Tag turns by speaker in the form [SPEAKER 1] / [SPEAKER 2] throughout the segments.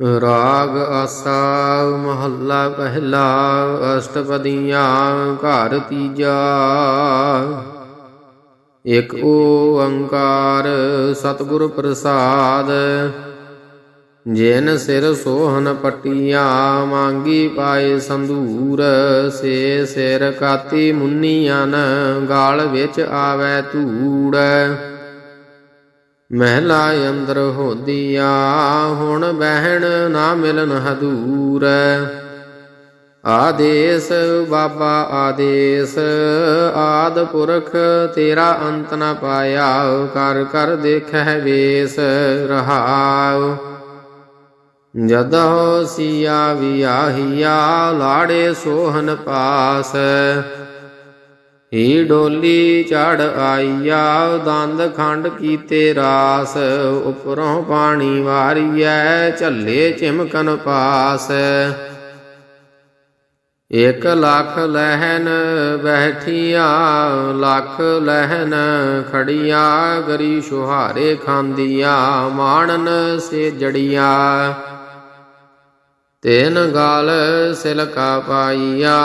[SPEAKER 1] ਰਾਗ ਆਸਾ ਮਹੱਲਾ ਪਹਿਲਾ ਅਸ਼ਟਪਦੀਆਂ ਘਰ ਤੀਜਾ। ਇਕ ਓੰਕਾਰ ਸਤਿਗੁਰ ਪ੍ਰਸਾਦ, ਜਿਨ ਸਿਰ ਸੋਹਨ ਪਟੀਆਂ ਮੰਗੀ ਪਾਏ ਸੰਧੂਰ, ਸੇ ਸਿਰ ਕਾਤੀ ਮੁੰਨੀਆਂ ਗਾਲ ਵਿੱਚ ਆਵੈ ਧੂੜ। ਮਹਿਲਾ ਅੰਦਰ ਹੋਦੀਆ, ਹੁਣ ਬਹਿਣ ਨਾ ਮਿਲਨ ਹਦੂਰ। ਆਦੇਸ, ਬਾਬਾ ਆਦੇਸ, ਆਦ ਪੁਰਖ ਤੇਰਾ ਅੰਤ ਨ ਪਾਇਆ, ਕਰ ਕਰ ਦੇਖੈ ਵੇਸ ਰਹਾਉ। ਜਦੋ ਸੀਆ ਵਿਆਹੀਆ, ਲਾੜੇ ਸੋਹਨ ਪਾਸ। ਈ ਡੋਲੀ ਚੜ ਆਈਆ, ਦੰਦ ਖੰਡ ਕੀਤੇ ਰਾਸ, ਉਪਰੋਂ ਪਾਣੀ ਵਾਰੀਐ, ਝੱਲੇ ਚਿਮਕਨ ਪਾਸ। ਇਕ ਲੱਖ ਲਹਿਨ ਬੈਠੀਆਂ, ਲੱਖ ਲਹਿਨ ਖੜੀਆਂ, ਗਰੀ ਸੁਹਾਰੇ ਖਾਂਦੀਆਂ, ਮਾਣਨ ਸੇ ਜੜੀਆਂ। ਤੈਨ ਗਾਲ ਸਿਲਕਾ ਪਾਈਆ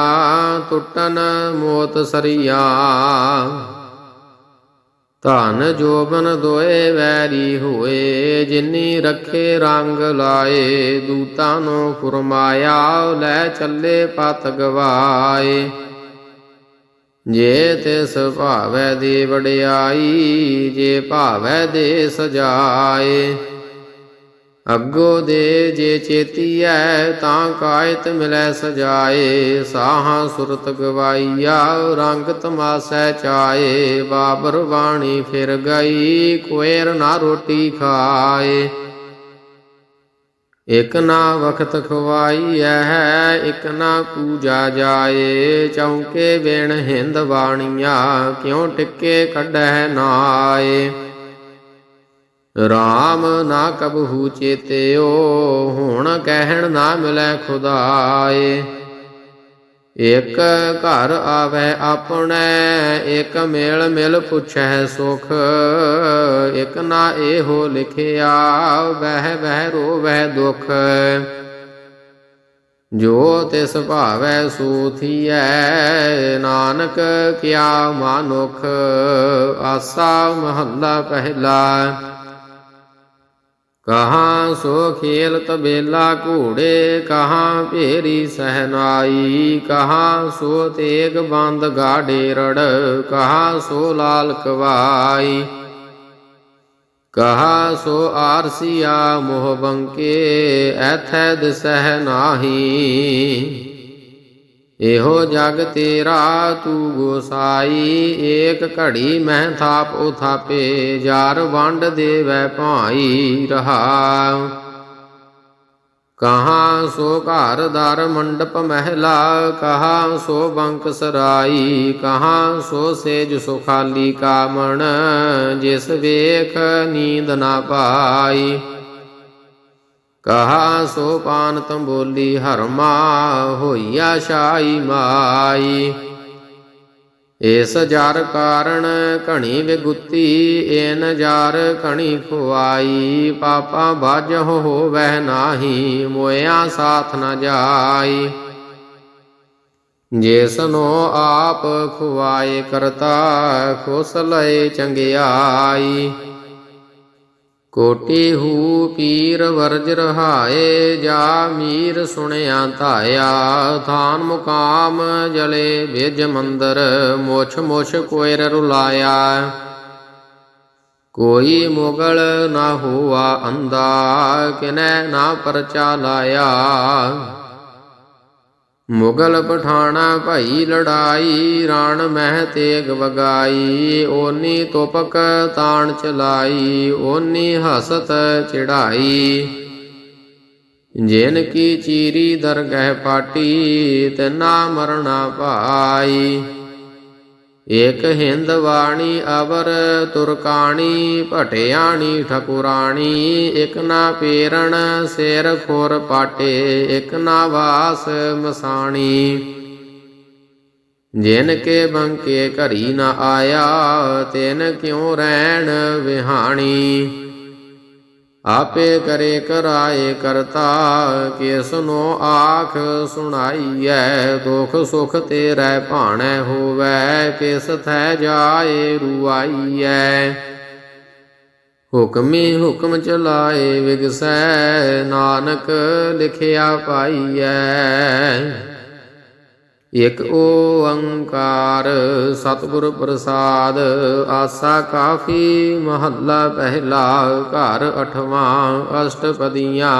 [SPEAKER 1] ਟੁੱਟਨ ਮੋਤ ਸਰੀਆ। ਧਨ ਜੋਬਨ ਦੋਏ ਵੈਰੀ ਹੋਏ, ਜਿਨੀ ਰੱਖੇ ਰੰਗ ਲਾਏ, ਦੂਤਾਂ ਨੂੰ ਫੁਰਮਾਇਆ, ਲੈ ਚੱਲੇ ਪਤ ਗਵਾਏ। ਜੇ ਤਿਸ ਭਾਵੈ ਦੀ ਵਡਿਆਈ, ਜੇ ਭਾਵੈ ਦੇ ਸਜਾਏ। ਅੱਗੋ ਦੇ ਜੇ ਚੇਤੀਐ ਤਾਂ ਕਾਇਤ ਮਿਲੈ ਸਜਾਏ, ਸਾਹਾਂ ਸੁਰਤ ਗਵਾਈਆ, ਰੰਗ ਤਮਾਸੈ ਚਾਏ, ਬਾਬਰ ਬਾਣੀ ਫਿਰ ਗਈ ਕੋਇਰ ਨਾ ਰੋਟੀ ਖਾਏ। ਇਕ ਨਾ ਵਖਤ ਖਵਾਈ ਹੈ ਇਕ ਨਾ ਪੂਜਾ ਜਾਏ, ਚੌਂਕੇ ਵੇਣ ਹਿੰਦ ਬਾਣੀਆਂ, ਕਿਉ ਟਿੱਕੇ ਕੱਢੈ ਨਾਏ। ਰਾਮ ਨਾ ਕਬਹੂ ਚੇਤਿਓ, ਹੁਣ ਕਹਿਣ ਨਾ ਮਿਲੈ ਖੁਦਾਏ। ਇਕ ਘਰ ਆਵੇ ਆਪਣੇ, ਇਕ ਮੇਲ ਮਿਲ ਪੁੱਛੈ ਸੁਖ। ਇਕ ਨਾ ਇਹੋ ਲਿਖਿਆ, ਵਹਿ ਵਹਿ ਰੋਵੈ ਦੁਖ। ਜੋ ਤਿਸ ਭਾਵੈ ਸੂਥੀਐ, ਨਾਨਕ ਕਿਆ ਮਾਨੁਖ? ਆਸਾ ਮਹੱਲਾ ਪਹਿਲਾ। ਕਹਾਂ ਸੋ ਖੇਲ ਤਬੇਲਾ ਘੋੜੇ, ਕਹਾਂ ਭੇਰੀ ਸਹਨਾਈ, ਕਹਾਂ ਸੋ ਤੇਗ ਬੰਦ ਗਾੜੇ ਰੜ, ਕਹਾਂ ਸੋ ਲਾਲ ਕਵਾਈ। ਕਹਾ ਸੋ ਆਰਸੀਆ ਮੋਹ ਬੰਕੇ, ਐਥੈ ਦਿਸਹਿ ਨਾਹੀ। ਇਹੋ ਜਗ ਤੇਰਾ ਤੂੰ ਗੋਸਾਈ, ਏਕ ਘੜੀ ਮਹਿ ਥਾਪ ਉਥਾਪੇ ਜਾਰ ਵੰਡ ਦੇਵੈ ਭਾਈ ਰਹਾ। ਕਹਾਂ ਸੋ ਘਰ ਦਰ ਮੰਡਪ ਮਹਿਲਾ, ਕਹਾਂ ਸੋ ਬੰਕ ਸਰਾਈ, ਕਹਾਂ ਸੋ ਸੇਜ ਸੁਖਾਲੀ ਕਾਮਣ, ਜਿਸ ਵੇਖ ਨੀਂਦ ਨਾ ਪਾਈ। ਕਹਾ ਸੋ ਪਾਨ ਤੰਬੋਲੀ ਹਰਮਾ ਹੋਈਆ ਸ਼ਾਈ ਮਾਈ। ਇਸ ਜਰ ਕਾਰਣ ਘਣੀ ਵਿਗੁੱਤੀ ਏਨ ਜਰ ਘਣੀ ਖੁਆਈ। ਪਾਪਾ ਬਾਜ ਹੋਵੈ ਨਾਹੀ ਮੋਇਆ ਸਾਥ ਨ ਜਾਈ। ਜਿਸਨੋ ਆਪ ਖੁਆਏ ਕਰਤਾ, ਖੁਸ ਲਏ ਚੰਗਿਆਈ। ਕੋਟੀ ਹੂ ਪੀਰ ਵਰਜ ਰਹਾਏ, ਜਾ ਮੀਰ ਸੁਣਿਆ ਧਾਇਆ। ਥਾਨ ਮੁਕਾਮ ਜਲੇ ਵਿਜ ਮੰਦਰ, ਮੁਛ ਮੁਛ ਕੋਇਰ ਰੁਲਾਇਆ। ਕੋਈ ਮੁਗਲ ਨਾ ਹੋਆ ਅੰਦਾ ਕਿਨੈ ਨਾ ਪਰਚਾ ਲਾਇਆ। ਮੁਗਲ ਪਠਾਣਾ ਭਈ ਲੜਾਈ, ਰਾਣ ਮਹਿ ਤੇਗ ਵਗਾਈ, ਓਨੀ ਤੋਪਕ ਤਾਣ ਚਲਾਈ, ਓਨੀ ਹਸਤ ਚੜਾਈ ਜਿਨ ਕੀ ਚੀਰੀ ਦਰਗਹਿ ਪਾਟੀ, ਤਨਾ ਮਰਣਾ ਪਾਈ। ਏਕ ਹਿੰਦ ਵਾਣੀ ਅਵਰ ਤੁਰਕਾਣੀ ਭਟਿਆਣੀ ਠਕੁਰਾਣੀ, ਇਕ ਨਾ ਪੇਰਣ ਸਿਰ ਖੁਰ ਪਾਟੇ, ਇਕ ਨਾ ਵਾਸ ਮਸਾਣੀ। ਜਿਨ ਕੇ ਬੰਕੇ ਘਰੀ ਨਾ ਆਇਆ, ਤਿਨ ਕਿਉ ਰਹਿਣ ਵਿਹਾਣੀ। ਆਪੇ ਕਰੇ ਕਰਾਏ ਕਰਤਾ, ਕਿਸਨੋ ਆਖ ਸੁਣਾਈਐ, ਦੁਖ ਸੁਖ ਤੇਰੇ ਭਾਣੈ ਹੋਵੈ, ਕਿਸ ਥੈ ਜਾਏ ਰੁਆਈਐ। ਹੁਕਮੀ ਹੁਕਮ ਚਲਾਏ ਵਿਗਸੈ, ਨਾਨਕ ਲਿਖਿਆ ਪਾਈਐ। ਇਕ ਓੰਕਾਰ ਸਤਿਗੁਰ ਪ੍ਰਸਾਦ, ਆਸਾ ਕਾਫੀ ਮਹੱਲਾ ਪਹਿਲਾ, ਘਰ ਅਠਵਾਂ ਅਸ਼ਟਪਦੀਆਂ।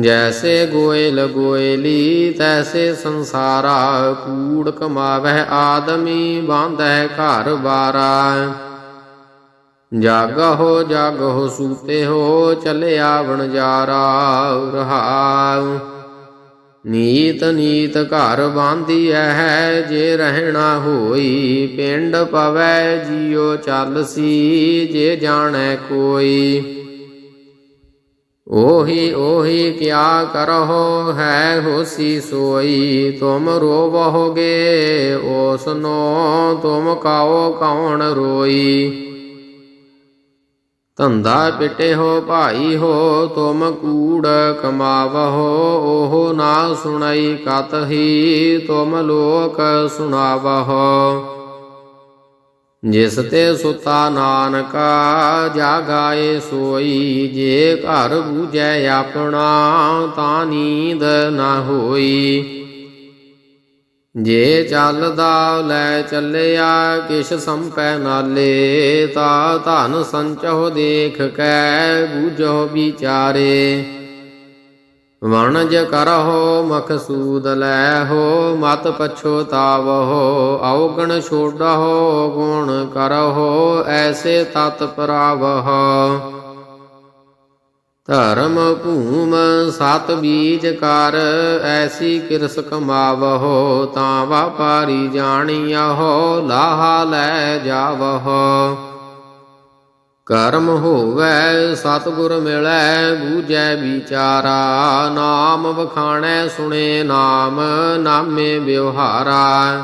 [SPEAKER 1] ਜੈਸੇ ਗੋਇਲ ਗੋਇਲੀ, ਤੈਸੇ ਸੰਸਾਰਾ ਕੂੜ ਕਮਾਵਹਿ ਆਦਮੀ ਬਾਂਧੈ ਘਰ ਬਾਰਾ। ਜਾਗ ਹੋ ਸੂਤੇ ਹੋ, ਚਲਿਆ ਵਣਜਾਰਾ ਰਹਾਉ। ਨੀਤ ਨੀਤ ਘਰ ਬਾਂਧੀਐ ਹੈ ਜੇ ਰਹਿਣਾ ਹੋਈ ਪਿੰਡ ਪਵੈ ਜਿਉ ਚੱਲਸੀ, ਜੇ ਜਾਣੈ ਕੋਈ। ਉਹੀ ਉਹੀ ਕਿਆ ਕਰਹੁ, ਹੈ ਹੋਸੀ ਸੋਈ, ਤੁਮ ਰੋਵਹੁਗੇ ਓਸਨੋ ਤੁਮ ਕਾਓ ਕੌਣ ਰੋਈ। ਧੰਦਾ ਪਿਟੇ ਹੋ ਭਾਈ ਹੋ, ਤੁਮ ਕੂੜ ਕਮਾਵਹੋ, ਉਹ ਨਾ ਸੁਣਾਈ ਕਤਹੀ ਤੁਮ ਲੋਕ ਸੁਣਾਵਹੋ। ਜਿਸ ਤੇ ਸੁਤਾ ਨਾਨਕਾ, ਜਾਗਾਏ ਸੋਈ, ਜੇ ਘਰ ਬੂਝੈ ਆਪਣਾ, ਤਾਂ ਨੀਂਦ ਨਾ ਹੋਈ। ਜੇ ਚੱਲਦਾ ਲੈ ਚੱਲਿਆ, ਕਿਛ ਸੰਪੈ ਨਾਲੇ, ਤਾ ਧਨ ਸੰਚੋ ਦੇਖ ਕੈ ਬੂਝੋ ਵਿਚਾਰੇ। ਵਣਜ ਕਰਹੁ ਮਖਸੂਦ ਲੈ ਹੋ ਮਤ ਪਛੋਤਾਵਹੁ ਔਗਣ ਛੋੜਹੁ ਗੁਣ ਕਰਹੁ, ਐਸੇ ਤਤ ਪਰਾਵਹੁ। ਧਰਮ ਭੂਮ ਸਤ ਬੀਜ ਕਰ, ਐਸੀ ਕਿਰਸ ਕਮਾਵਹੋ ਤਾਂ ਵਾਪਾਰੀ ਜਾਣੀਐਹੋ ਲਾਹਾ ਲੈ ਜਾਵਹੋ। ਕਰਮ ਹੋਵੇ, ਸਤਿਗੁਰ ਮਿਲੈ, ਬੂਝੈ ਵਿਚਾਰਾ, ਨਾਮ ਵਖਾਣੈ ਸੁਣੇ ਨਾਮ, ਨਾਮੇ ਵਿਵਹਾਰਾ।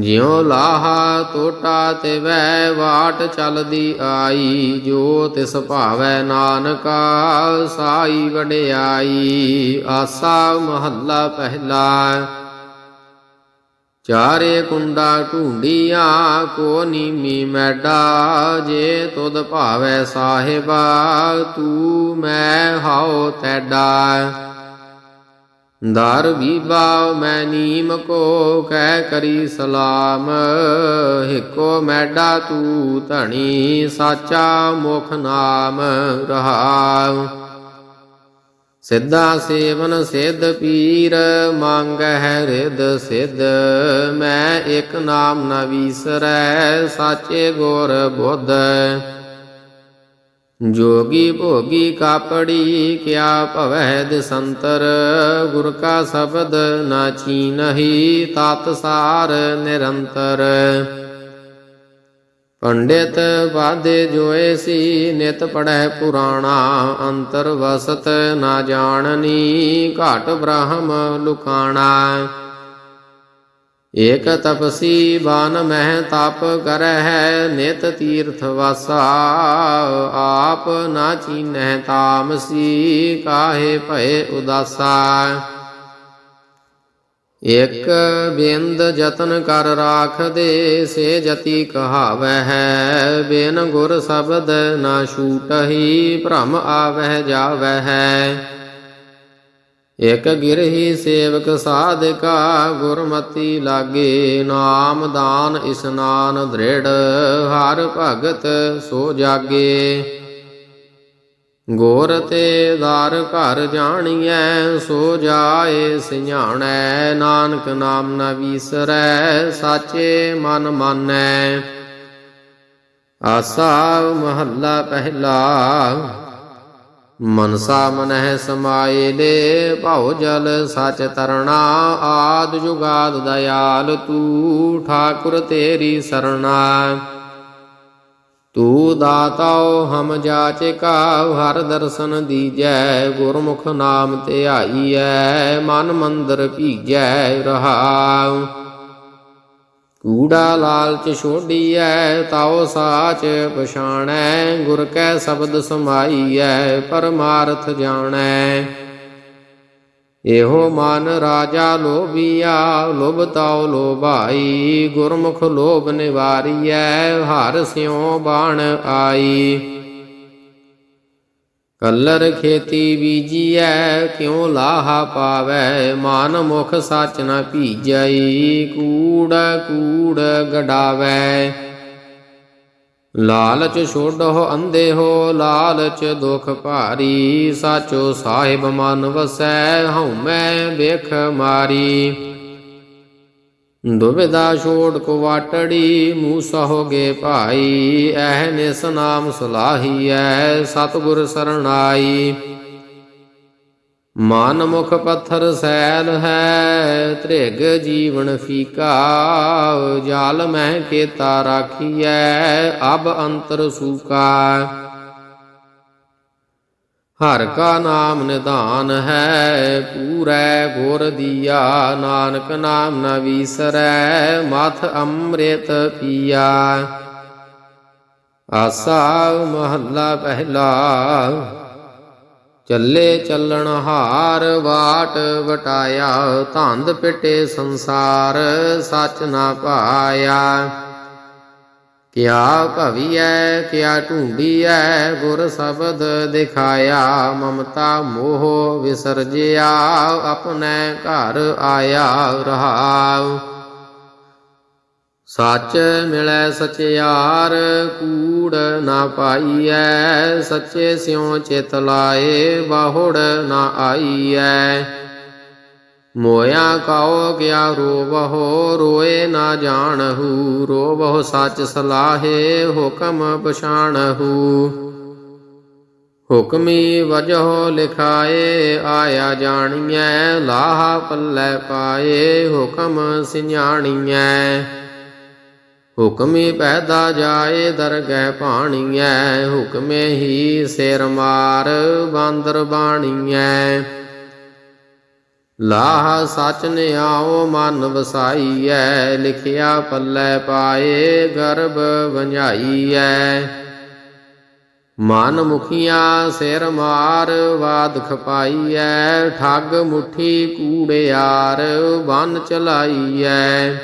[SPEAKER 1] ਜਿਉ ਲਾਹਾ ਟੋਟਾ ਤੇ ਵੈ ਵਾਟ ਚਲਦੀ ਆਈ, ਜੋ ਤਿਸ ਭਾਵੈ ਨਾਨਕਾ ਸਾਈ ਵਡਿਆਈ, ਆਸਾ ਮਹੱਲਾ ਪਹਿਲਾ। ਚਾਰੇ ਕੁੰਡਾ ਢੂੰਡੀਆਂ, ਕੋ ਨੀਮੀ ਮੈਡਾ, ਜੇ ਤੁਧ ਭਾਵੈ ਸਾਹਿਬਾ, ਤੂੰ ਮੈਂ ਹਾਉ ਤੈਡਾ। ਦਰ ਬੀਬਾ ਮੈਂ ਨੀਮ ਕੋ ਕਹਿ ਕਰੀ ਸਲਾਮ। ਹਿਕੋ ਮੈਡਾ ਤੂ ਧਣੀ, ਸਾਚਾ ਮੁਖ ਨਾਮ ਰਹਾਉ। ਸਿੱਧਾ ਸੇਵਨ ਸਿੱਧ ਪੀਰ, ਮੰਗਹਿ ਰਿਦ ਸਿੱਧ। ਮੈਂ ਇੱਕ ਨਾਮ ਨ ਵੀਸਰੈ, ਸਾਚੇ ਗੁਰ ਬੁੱਧ। ਜੋਗੀ ਭੋਗੀ ਕਾਪੜੀ ਕਿਆ ਭਵੈ ਦਿਸੰਤਰ, ਗੁਰ ਕਾ ਸ਼ਬਦ ਨਾ ਚੀਨਹੀ ਤਤ ਸਾਰ ਨਿਰੰਤਰ। ਪੰਡਿਤ ਵਾਦੇ ਜੋਏ ਸੀ, ਨਿਤ ਪੜੈ ਪੁਰਾਣਾ, ਅੰਤਰ ਵਸਤ ਨਾ ਜਾਣਨੀ, ਘਾਟ ਬ੍ਰਹਮ ਲੁਕਾਣਾ। ਏਕ ਤਪਸੀ ਬਾਨ ਮਹਿ ਤਪ ਕਰਹਿ, ਨਿਤ ਤੀਰਥ ਵਾਸਾ, ਆਪ ਨਾ ਚੀਨਹਿ ਤਾਮਸੀ, ਕਾਹੇ ਭਏ ਉਦਾਸਾ। ਇਕ ਬਿੰਦ ਜਤਨ ਕਰ ਰਾਖ ਦੇ ਸੇ ਜਤੀ ਕਹਾਵੈ ਹੈ ਬਿਨ ਗੁਰ ਸ਼ਬਦ ਨਾ ਛੂਟਹੀ, ਭ੍ਰਮ ਆਵਹਿ ਜਾਵੈ ਹੈ ਇਕ ਗਿਰਹੀ ਸੇਵਕ ਸਾਧਕਾ ਗੁਰਮਤੀ ਲਾਗੇ, ਨਾਮ ਦਾਨ ਇਸਨਾਨ ਦ੍ਰਿੜ, ਹਰ ਭਗਤ ਸੋ ਜਾਗੇ। ਗੋਰ ਤੇ ਦਾਰ ਘਰ ਜਾਣੀਐ, ਸੋ ਜਾਏ ਸਿਆਣੈ, ਨਾਨਕ ਨਾਮ ਨ ਵੀਸਰੈ, ਸਾਚੇ ਮਨ ਮਾਨੈ। ਆਸਾ ਮਹੱਲਾ ਪਹਿਲਾ ਮਨਸਾ ਮਨਹਿ ਸਮਾਏ ਲੇ ਭਉ ਜਲ, ਸਚ ਤਰਣਾ, ਆਦ ਜੁਗਾਦ ਦਇਆਲ, ਤੂ ਠਾਕੁਰ ਤੇਰੀ ਸਰਣਾ। ਤੂ ਦਾਤਾਉ ਹਮ ਜਾਚਿਕਾ ਹਰ ਦਰਸ਼ਨ ਦੀਜੈ, ਗੁਰਮੁਖ ਨਾਮ ਧਿਆਈਐ ਮਨ ਮੰਦਰ ਭੀਜੈ ਰਹਾਉ। ਕੂੜਾ ਲਾਲਚ ਛੋਡੀਐ, ਤਾਉ ਸਾਚ ਪਛਾਣੈ, ਗੁਰ ਕੈ ਸ਼ਬਦ ਸਮਾਈਐ, ਪਰਮਾਰਥ ਜਾਣੈ। ਇਹੋ ਮਨ ਰਾਜਾ ਲੋਭੀਆ, ਲੋਭ ਤਾਉ ਲੋਭਾਈ, ਗੁਰਮੁਖ ਲੋਭ ਨਿਵਾਰੀਐ, ਹਰ ਸਿਉ ਬਾਣ ਆਈ। ਕਲਰ ਖੇਤੀ ਬੀਜੀਐ, ਕਿਉ ਲਾਹਾ ਪਾਵੈ? ਮਨ ਮੁਖ ਸੱਚ ਨ ਭੀਜਈ, ਕੂੜ ਕੂੜ ਗਡਾਵੈ। ਲਾਲਚ ਛੋਡੋ ਅੰਧੇ ਹੋ, ਲਾਲਚ ਦੁਖ ਭਾਰੀ, ਸਾਚੋ ਸਾਹਿਬ ਮਨ ਵਸੈ, ਹਉਮੈ ਵੇਖ ਮਾਰੀ। ਦੁਬਿਧਾ ਛੋੜ ਕੋ ਵਾਟੜੀ ਮੂਸਾ ਹੋਗੇ ਭਾਈ, ਐਹ ਨਿਸ ਨਾਮ ਸੁਲਾਹੀਐ ਸਤਿਗੁਰ ਸਰਣਾਈ। ਮਨ ਮੁਖ ਪੱਥਰ ਸੈਲ ਹੈ, ਤ੍ਰਿਗ ਜੀਵਨ ਫੀਕਾ, ਜਾਲ ਮਹਿ ਕੇਤਾ ਰਾਖੀਐ ਅਬ ਅੰਤਰ ਸੂਕਾ। ਹਰ ਕਾ ਨਾਮ ਨਿਧਾਨ ਹੈ, ਪੂਰੈ ਗੁਰ ਦੀਆ, ਨਾਨਕ ਨਾਮ ਨ ਵੀਸਰੈ, ਮਥ ਅੰਮ੍ਰਿਤ ਪੀਆ ਆਸਾ ਮਹੱਲਾ ਪਹਿਲਾ, ਚੱਲੇ ਚੱਲਣ ਹਾਰ, ਵਾਟ ਵਟਾਇਆ, ਧੰਦ ਪਿਟੇ ਸੰਸਾਰ, ਸੱਚ ਨਾ ਪਾਇਆ। ਕਿਆ ਭਵੀਐ, ਕਿਆ ਢੂੰਡੀਐ, ਗੁਰ ਸ਼ਬਦ ਦਿਖਾਇਆ, ਮਮਤਾ ਮੋਹ ਵਿਸਰਜਿਆ, ਆਪਣੇ ਘਰ ਆਇਆ ਰਹਾਉ। ਸੱਚ ਮਿਲੈ ਸਚਿਆਰ, ਕੂੜ ਨਾ ਪਾਈਐ, ਸੱਚੇ ਸਿਉ ਚਿਤ ਲਾਏ, ਬਾਹੁੜ ਨਾ ਆਈਐ। ਮੋਇਆ ਕਾਉ ਗਿਆ ਰੋਵਹੁ, ਰੋਏ ਨਾ ਜਾਣਹੂ, ਰੋਵਹੁ ਸੱਚ ਸਲਾਹੇ ਹੁਕਮ ਪਛਾਣਹੂ। ਹੁਕਮੀ ਵਜਹੁ ਲਿਖਾਏ, ਆਇਆ ਜਾਣੀਐ, ਲਾਹਾ ਪੱਲੇ ਪਾਏ, ਹੁਕਮ ਸਿஞਾਣੀਐ ਹੁਕਮੀ ਪੈਦਾ ਜਾਏ, ਦਰਗਹਿ ਪਾਣੀਐ ਹੁਕਮੇ ਹੀ ਸਿਰ ਮਾਰ, ਬਾਂਦਰ ਬਾਣੀਐ। ਲਾਹ ਸਚ ਨਿਆਉ ਮਨ ਵਸਾਈਐ, ਲਿਖਿਆ ਪੱਲੇ ਪਾਏ ਗਰਭ ਵੰਝਾਈਐ ਮਨ ਮੁਖੀਆਂ ਸਿਰ ਮਾਰ ਬਾਦ ਖਪਾਈਐ, ਠੱਗ ਮੁਠੀ ਕੂੜਿਆਰ ਬਨ ਚਲਾਈਐ।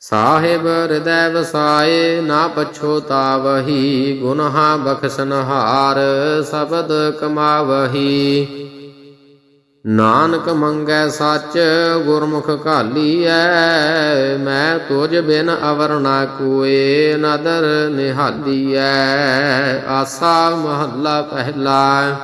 [SPEAKER 1] ਸਾਹਿਬ ਹਿਰਦੈ ਵਸਾਏ, ਨਾ ਪਛੋਤਾਵਹੀ ਗੁਨਹਾ ਬਖਸ਼ਨਹਾਰ, ਸ਼ਬਦ ਕਮਾਵਹੀ। ਨਾਨਕ ਮੰਗੈ ਸੱਚ ਗੁਰਮੁਖ ਘਾਲੀਐ ਮੈਂ ਤੁਝ ਬਿਨ ਅਵਰ ਨਾ ਕੋਏ, ਨਦਰ ਨਿਹਾਲੀਐ ਆਸਾ ਮਹੱਲਾ ਪਹਿਲਾ।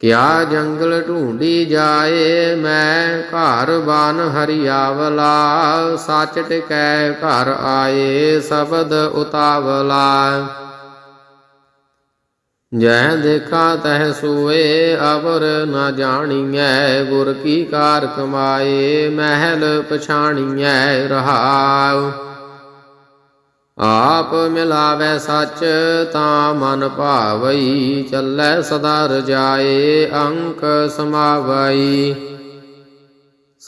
[SPEAKER 1] ਕਿਆ ਜੰਗਲ ਢੂੰਡੀ ਜਾਏ, ਮੈਂ ਘਰ ਬਨ ਹਰਿਆਵਲਾ। ਸੱਚ ਟਿਕੈ ਘਰ ਆਏ, ਸ਼ਬਦ ਉਤਾਵਲਾ। ਜੈ ਦੇਖਾ ਤਹ ਸੋਏ, ਅਵਰ ਨਾ ਜਾਣੀਐ, ਗੁਰ ਕੀ ਕਾਰ ਕਮਾਏ, ਮਹਿਲ ਪਛਾਣੀਐ, ਰਹਾਉ। ਆਪ ਮਿਲਾਵੇ ਸੱਚ, ਤਾਂ ਮਨ ਭਾਵਈ, ਚੱਲੈ ਸਦਾ ਰਜਾਏ, ਅੰਕ ਸਮਾਵਈ।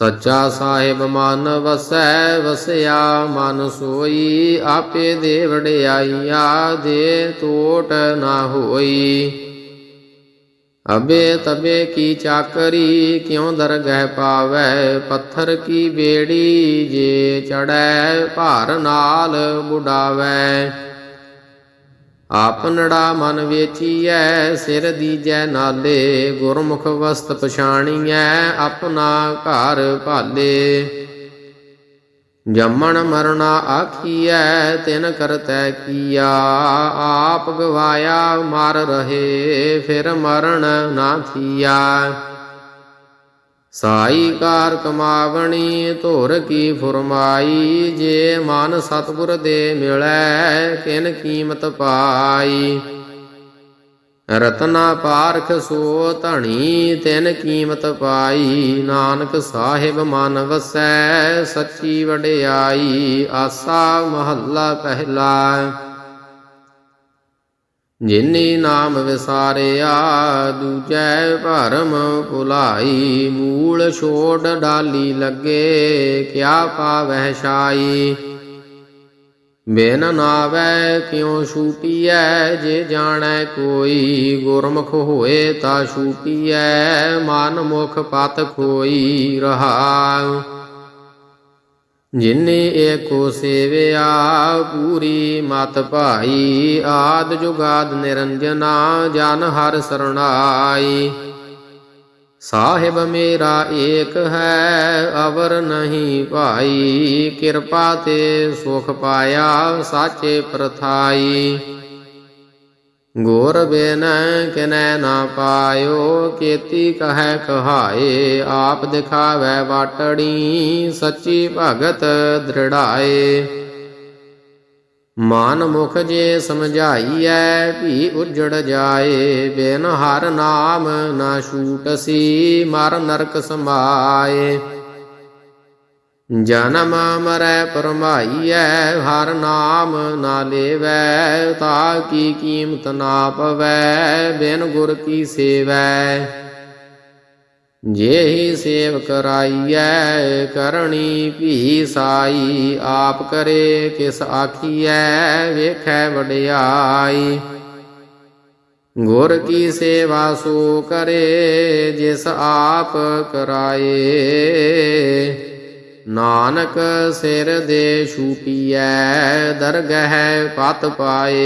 [SPEAKER 1] ਸੱਚਾ ਸਾਹਿਬ ਮਨ ਵਸੈ ਵਸਿਆ, ਮਨ ਸੋਈ ਆਪੇ ਦੇ ਵਡਿਆਈਆ ਦੇ ਟੋਟ ਨਾ ਹੋਈ। ਅਬੇ ਤਬੇ ਕੀ ਚਾਕਰੀ, ਕਿਉ ਦਰਗਹਿ ਪਾਵੈ? ਪੱਥਰ ਕੀ ਬੇੜੀ, ਜੇ ਚੜੈ ਭਾਰ ਨਾਲ ਬੁਡਾਵੈ ਆਪਨੜਾ ਮਨ ਵੇਚੀਐ, ਸਿਰ ਦੀਜੈ ਨਾਲੇ, ਗੁਰਮੁਖ ਵਸਤ ਪਛਾਣੀਐ, ਆਪਣਾ ਘਰ ਭਾਲੇ। ਜੰਮਣ ਮਰਣਾ ਆਖੀਐ, ਤਿਨ ਕਰਤੈ ਕੀਆ, ਆਪ ਗਵਾਇਆ, ਮਰ ਰਹੇ, ਫਿਰ ਮਰਨ ਨਾ ਥੀਆ। ਸਾਈ ਕਾਰ ਕਮਾਵਣੀ, ਧੁਰ ਕੀ ਫੁਰਮਾਈ, ਜੇ ਮਨ ਸਤਿਗੁਰ ਦੇ ਮਿਲੈ, ਕਿਨ ਕੀਮਤ ਪਾਈ? ਰਤਨਾ ਪਾਰਖ ਸੋ ਧਣੀ, ਤਿਨ ਕੀਮਤ ਪਾਈ। ਨਾਨਕ ਸਾਹਿਬ ਮਨ ਵਸੈ, ਸੱਚੀ ਵਡਿਆਈ, ਆਸਾ ਮਹੱਲਾ ਪਹਿਲਾ। ਜਿਨੀ ਨਾਮ ਵਿਸਾਰਿਆ, ਦੂਜੈ ਭਰਮ ਭੁਲਾਈ, ਮੂਲ ਛੋੜ ਡਾਲੀ ਲੱਗੇ, ਕਿਆ ਪਾਵਹਿ ਛਾਈ? ਬਿਨ ਨਾਵੈ ਕਿਉ ਛੂਟੀਐ, ਜੇ ਜਾਣੈ ਕੋਈ, ਗੁਰਮੁਖ ਹੋਏ ਤਾ ਛੂਟੀਐ, ਮਨ ਮੁਖ ਪਤ ਖੋਈ ਰਹਾਉ ਜਿਨੇ ਏਕੋ ਸੇਵਿਆ ਪੂਰੀ ਮਤ ਭਾਈ, ਆਦ ਜੁਗਾਦ ਨਿਰੰਜਨਾ, ਜਨ ਹਰ ਸਰਣਾਈ। ਸਾਹਿਬ ਮੇਰਾ ਏਕ ਹੈ, ਅਵਰ ਨਹੀਂ ਭਾਈ, ਕਿਰਪਾ ਤੇ ਸੁਖ ਪਾਇਆ, ਸਾਚੇ ਪ੍ਰਥਾਈ। ਗੁਰ ਬਿਨ ਕਿਨੈ ਨਾ ਪਾਇਓ, ਕੀਤੀ ਕਹੈ ਕਹਾਏ, ਆਪ ਦਿਖਾਵੈ ਵਾਟੜੀ, ਸੱਚੀ ਭਗਤ ਦ੍ਰਿੜਾਏ। ਮਨ ਮੁਖ ਜੇ ਸਮਝਾਈਐ ਵੀ ਉਜੜ ਜਾਏ, ਬਿਨ ਹਰ ਨਾਮ ਨਾ ਛੂਟਸੀ ਮਰ ਨਰਕ ਸਮਾਏ। ਜਨਮ ਮਰੈ ਪਰਮਾਈਐ, ਹਰ ਨਾਮ ਨਾ ਲੇਵੈ, ਤਾ ਕੀ ਕੀਮਤ ਨਾ ਪਵੈ, ਬਿਨ ਗੁਰ ਕੀ ਸੇਵੈ। ਜਿਹੀ ਸੇਵ ਕਰਾਈਐ, ਕਰਣੀ ਭੀ ਸਾਈ, ਆਪ ਕਰੇ ਕਿਸ ਆਖੀਐ, ਵੇਖੈ ਵਡਿਆਈ। ਗੁਰ ਕੀ ਸੇਵਾ ਸੋ ਕਰੇ, ਜਿਸ ਆਪ ਕਰਾਏ। ਨਾਨਕ ਸਿਰ ਦੇ ਛੂਟੀਐ ਦਰਗਹਿ ਪਤ ਪਾਏ।